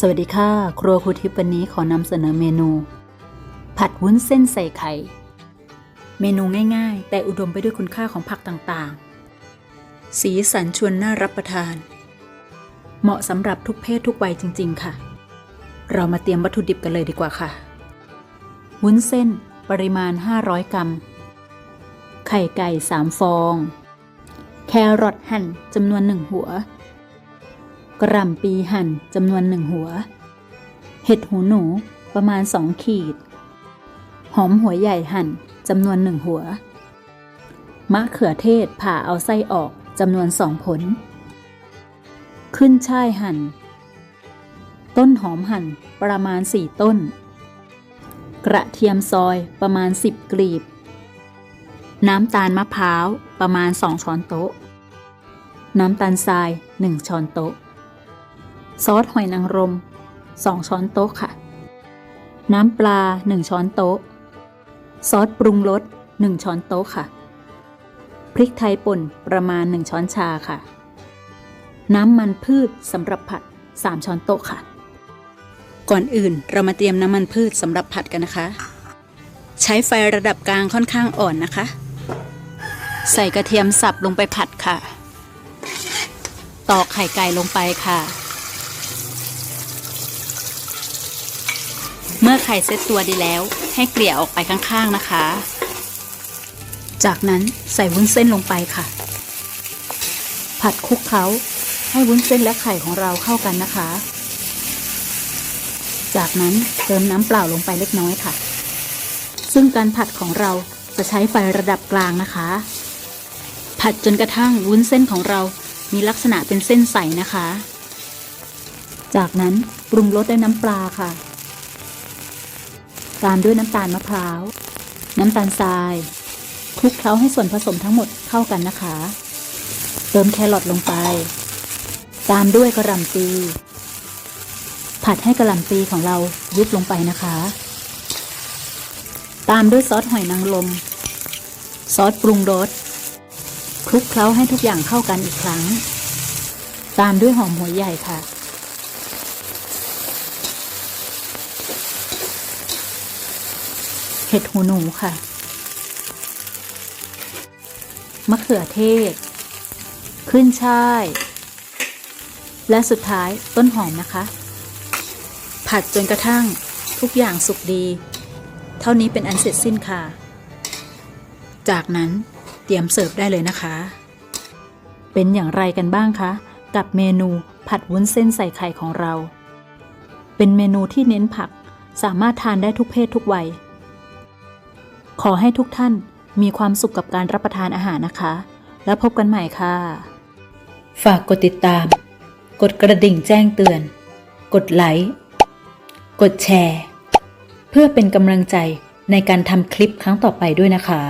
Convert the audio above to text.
สวัสดีค่ะ ครัวครูทิพย์วันนี้ขอนำเสนอเมนู ผัดวุ้นเส้นใส่ไข่ เมนูง่ายๆ แต่อุดมไปด้วยคุณค่าของผักต่างๆ สีสันชวนน่ารับประทาน เหมาะสำหรับทุกเพศทุกวัยจริง ๆ ค่ะ เรามาเตรียมวัตถุดิบกันเลยดีกว่าค่ะ วุ้นเส้นปริมาณ 500 กรัม ไข่ไก่ 3 ฟอง แครอทหั่นจำนวน 1 หัว กระหล่ำปีหั่นจำนวนหนึ่งหัว เห็ดหูหนูประมาณสองขีด หอมหัวใหญ่หั่นจำนวนหนึ่งหัว มะเขือเทศผ่าเอาไส้ออกจำนวนสองผล ขึ้นช่ายหั่น ต้นหอมหั่นประมาณสี่ต้น กระเทียมซอยประมาณ10กลีบ น้ำตาลมะพร้าวประมาณ2ช้อนโต๊ะ น้ำตาลทราย1ช้อนโต๊ะ ซอสหอยนางรม 2 ช้อนโต๊ะค่ะ น้ำปลา 1 ช้อนโต๊ะ ซอสปรุงรส 1 ช้อนโต๊ะค่ะ พริกไทยป่นประมาณ 1 ช้อนชาค่ะ น้ำมันพืชสำหรับผัด 3 ช้อนโต๊ะค่ะ ก่อนอื่นเรามาเตรียมน้ำมันพืชสำหรับผัดกันนะคะ ใช้ไฟระดับกลางค่อนข้างอ่อนนะคะ ใส่กระเทียมสับลงไปผัดค่ะ ตอกไข่ไก่ลงไปค่ะ เมื่อไข่เซ็ตตัวดีแล้ว ให้เกลี่ยออกไปข้างๆนะคะ จากนั้นใส่วุ้นเส้นลงไปค่ะ ผัดคลุกเคล้าให้วุ้นเส้นและไข่ของเราเข้ากันนะคะ จากนั้นเติมน้ำเปล่าลงไปเล็กน้อยค่ะ ซึ่งการผัดของเราจะใช้ไฟระดับกลางนะคะ ผัดจนกระทั่งวุ้นเส้นของเรามีลักษณะเป็นเส้นใสนะคะ จากนั้นปรุงรสด้วยน้ำปลาค่ะ ตามด้วยน้ำตาลมะพร้าว น้ำตาลทรายคลุกเคล้าให้ส่วนผสมทั้งหมดเข้ากันนะคะ เติมแครอทลงไป ตามด้วยกระหล่ำปี ผัดให้กระหล่ำปีของเรายุบลงไปนะคะ ตามด้วยซอสหอยนางรมซอสปรุงรสคลุกเคล้าให้ทุกอย่างเข้ากันอีกครั้ง ตามด้วยหอมหัวใหญ่ค่ะ ห็ดหูหนูค่ะ มะเขือเทศ ขึ้นช่าย และสุดท้ายต้นหอมนะคะ ผัดจนกระทั่งทุกอย่างสุกดี เท่านี้เป็นอันเสร็จสิ้นค่ะ จากนั้นเตรียมเสิร์ฟได้เลยนะคะ เป็นอย่างไรกันบ้างคะ กับเมนูผัดวุ้นเส้นใส่ไข่ของเรา เป็นเมนูที่เน้นผักสามารถทานได้ทุกเพศทุกวัย ขอให้ทุกท่านมีความสุขกับการรับประทานอาหารนะคะ แล้วพบกันใหม่ค่ะ ฝากกดติดตาม กดกระดิ่งแจ้งเตือน กดไลค์กดแชร์ เพื่อเป็นกำลังใจในการทำคลิปครั้งต่อไปด้วยนะคะ